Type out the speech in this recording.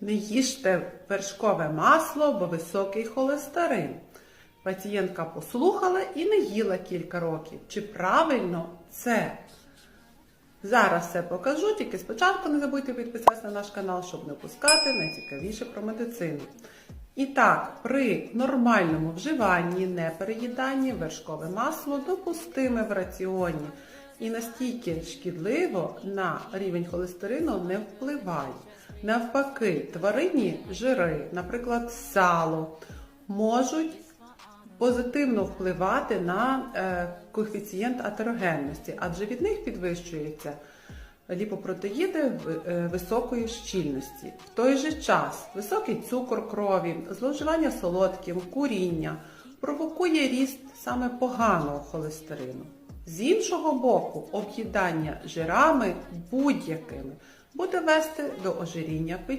Не їжте вершкове масло, бо високий холестерин. Пацієнтка послухала і не їла кілька років. Чи правильно це? Зараз все покажу, тільки спочатку не забудьте підписатися на наш канал, щоб не пускати найцікавіше про медицину. І так, при нормальному вживанні, непереїданні, вершкове масло допустиме в раціоні і настільки шкідливо на рівень холестерину не впливає. Навпаки, тваринні жири, наприклад, сало, можуть позитивно впливати на е, коефіцієнт атерогенності, адже від них підвищується ліпопротеїди е, високої щільності. В той же час високий цукор крові, зловживання солодким, куріння провокує ріст саме поганого холестерину. З іншого боку, об'їдання жирами будь-якими буде вести до ожиріння печінки.